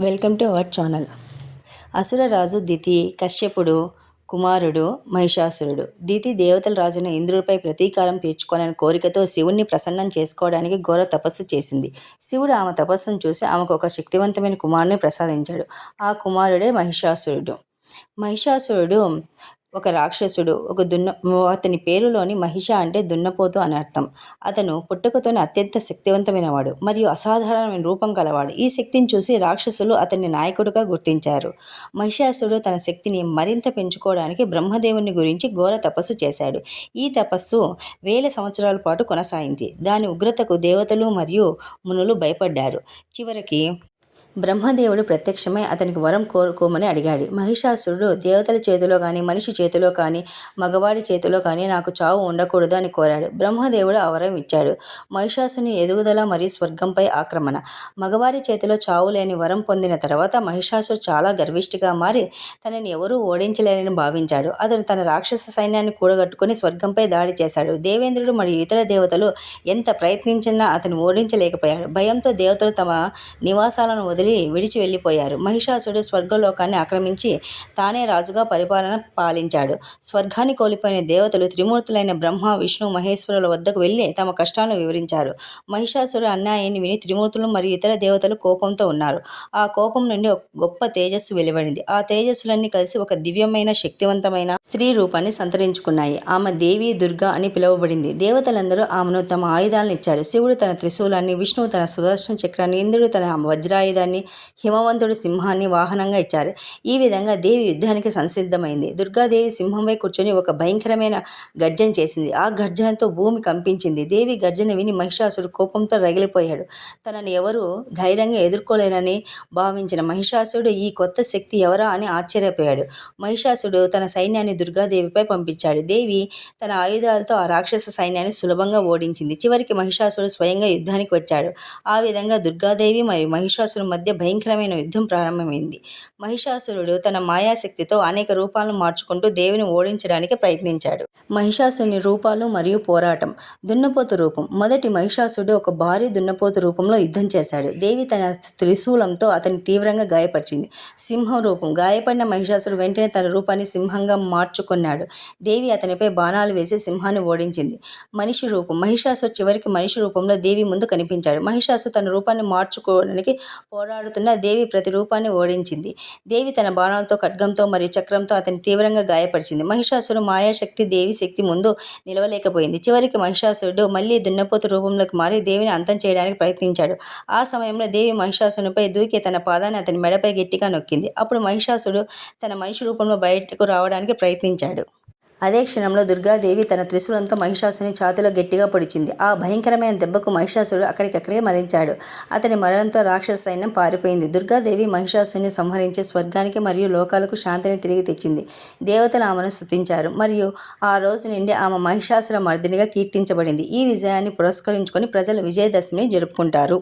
Welcome to our channel. అసురరాజు Diti కశ్యపుడు కుమారుడు మహిషాసురుడు. దితి దేవతల రాజైన ఇంద్రుడిపై ప్రతీకారం తీర్చుకోవాలని కోరికతో శివుణ్ణి ప్రసన్నం చేసుకోవడానికి ఘోర తపస్సు చేసింది. శివుడు ఆమె తపస్సును చూసి ఆమెకు ఒక శక్తివంతమైన కుమారుని ప్రసాదించాడు. ఆ కుమారుడే మహిషాసురుడు. మహిషాసురుడు ఒక రాక్షసుడు ఒక దున్న అతని పేరులోని మహిష అంటే దున్నపోతు అని అర్థం. అతను పుట్టుకతోనే అత్యంత శక్తివంతమైన వాడు మరియు అసాధారణమైన రూపం గలవాడు. ఈ శక్తిని చూసి రాక్షసులు అతన్ని నాయకుడిగా గుర్తించారు. మహిషాసుడు తన శక్తిని మరింత పెంచుకోవడానికి బ్రహ్మదేవుని గురించి ఘోర తపస్సు చేశాడు. ఈ తపస్సు వేల సంవత్సరాల పాటు కొనసాగింది. దాని ఉగ్రతకు దేవతలు మరియు మునులు భయపడ్డారు. చివరికి బ్రహ్మదేవుడు ప్రత్యక్షమై అతనికి వరం కోరుకోమని అడిగాడు. మహిషాసురుడు దేవతల చేతిలో కానీ మనిషి చేతిలో కానీ మగవాడి చేతిలో కానీ నాకు చావు ఉండకూడదు అని కోరాడు. బ్రహ్మదేవుడు ఆ వరం ఇచ్చాడు. మహిషాసుని ఎదుగుదల మరియు స్వర్గంపై ఆక్రమణ. మగవారి చేతిలో చావు లేని వరం పొందిన తర్వాత మహిషాసుడు చాలా గర్విష్టిగా మారి తనని ఎవరూ ఓడించలేనని భావించాడు. అతను తన రాక్షస సైన్యాన్ని కూడగట్టుకుని స్వర్గంపై దాడి చేశాడు. దేవేంద్రుడు మరియు ఇతర దేవతలు ఎంత ప్రయత్నించినా అతను ఓడించలేకపోయాడు. భయంతో దేవతలు తమ నివాసాలను వదిలి వదిలి విడిచి వెళ్ళిపోయారు. మహిషాసుడు స్వర్గలోకాన్ని ఆక్రమించి తానే రాజుగా పరిపాలన పాలించాడు. స్వర్గాన్ని కోల్పోయిన దేవతలు త్రిమూర్తులైన బ్రహ్మ విష్ణు మహేశ్వరుల వద్దకు వెళ్ళి తమ కష్టాలను వివరించారు. మహిషాసుడు అన్యాయాన్ని విని త్రిమూర్తులు మరియు ఇతర దేవతలు కోపంతో ఉన్నారు. ఆ కోపం నుండి ఒక గొప్ప తేజస్సు వెలువడింది. ఆ తేజస్సులన్నీ కలిసి ఒక దివ్యమైన శక్తివంతమైన స్త్రీ రూపాన్ని సంతరించుకున్నాయి. ఆమె దేవి దుర్గా అని పిలువబడింది. దేవతలందరూ ఆమెను తమ ఆయుధాలను ఇచ్చారు. శివుడు తన త్రిశూలాన్ని విష్ణువు తన సుదర్శన చక్రాన్ని ఇంద్రుడు తన వజ్రాయుధాన్ని సింహాన్ని హిమవంతుడు సింహాన్ని వాహనంగా ఇచ్చారు. ఈ విధంగా దేవి యుద్ధానికి సంసిద్ధమైంది. దుర్గాదేవి సింహంపై కూర్చొని ఒక భయంకరమైన గర్జన చేసింది. ఆ గర్జనతో భూమి కంపించింది. దేవి గర్జన విని మహిషాసుడు కోపంతో రగిలిపోయాడు. తనని ఎవరు ధైర్యంగా ఎదుర్కోలేనని భావించిన మహిషాసుడు ఈ కొత్త శక్తి ఎవరా? అని ఆశ్చర్యపోయాడు. మహిషాసుడు తన సైన్యాన్ని దుర్గాదేవిపై పంపించాడు. దేవి తన ఆయుధాలతో ఆ రాక్షస సైన్యాన్ని సులభంగా ఓడించింది. చివరికి మహిషాసుడు స్వయంగా యుద్ధానికి వచ్చాడు. ఆ విధంగా దుర్గాదేవి మరియు మహిషాసుడు మధ్య మధ్య భయంకరమైన యుద్ధం ప్రారంభమైంది. మహిషాసురుడు తన మాయాశక్తితో అనేక రూపాలను మార్చుకుంటూ దేవిని ఓడించడానికి ప్రయత్నించాడు. మహిషాసుని రూపాలు మరియు పోరాటం. దున్నపోతు రూపం. మొదటి మహిషాసుడు ఒక భారీ దున్నపోతు రూపంలో యుద్ధం చేశాడు. దేవి తన త్రిశూలంతో అతన్ని తీవ్రంగా గాయపరిచింది. సింహం రూపం. గాయపడిన మహిషాసుడు వెంటనే తన రూపాన్ని సింహంగా మార్చుకున్నాడు. దేవి అతనిపై బాణాలు వేసి సింహాన్ని ఓడించింది. మనిషి రూపం. మహిషాసు చివరికి మనిషి రూపంలో దేవి ముందు కనిపించాడు. మహిషాసు తన రూపాన్ని మార్చుకోవడానికి పోరాడు పోరాడుతున్న దేవి ప్రతి రూపాన్ని ఓడించింది. దేవి తన బాణాలతో ఖడ్గంతో మరియు చక్రంతో అతని తీవ్రంగా గాయపరిచింది. మహిషాసుడు మాయాశక్తి దేవి శక్తి ముందు నిలవలేకపోయింది. చివరికి మహిషాసురుడు మళ్ళీ దున్నపోతు రూపంలోకి మారి దేవిని అంతం చేయడానికి ప్రయత్నించాడు. ఆ సమయంలో దేవి మహిషాసునిపై దూకి తన పాదాన్ని అతని మెడపై గట్టిగా నొక్కింది. అప్పుడు మహిషాసుడు తన మనిషి రూపంలో బయటకు రావడానికి ప్రయత్నించాడు. అదే క్షణంలో దుర్గాదేవి తన త్రిశూలంతో మహిషాసుని ఛాతిలో గట్టిగా పొడిచింది. ఆ భయంకరమైన దెబ్బకు మహిషాసుడు అక్కడికక్కడే మరించాడు అతని మరణంతో రాక్షస సైన్యం పారిపోయింది. దుర్గాదేవి మహిషాసుని సంహరించి స్వర్గానికి మరియు లోకాలకు శాంతిని తిరిగి తెచ్చింది. దేవతలు ఆమెను స్థుతించారు మరియు ఆ రోజు నుండి ఆమె మహిషాసుర మర్దినిగా కీర్తించబడింది. ఈ విజయాన్ని పురస్కరించుకొని ప్రజలు విజయదశమిని జరుపుకుంటారు.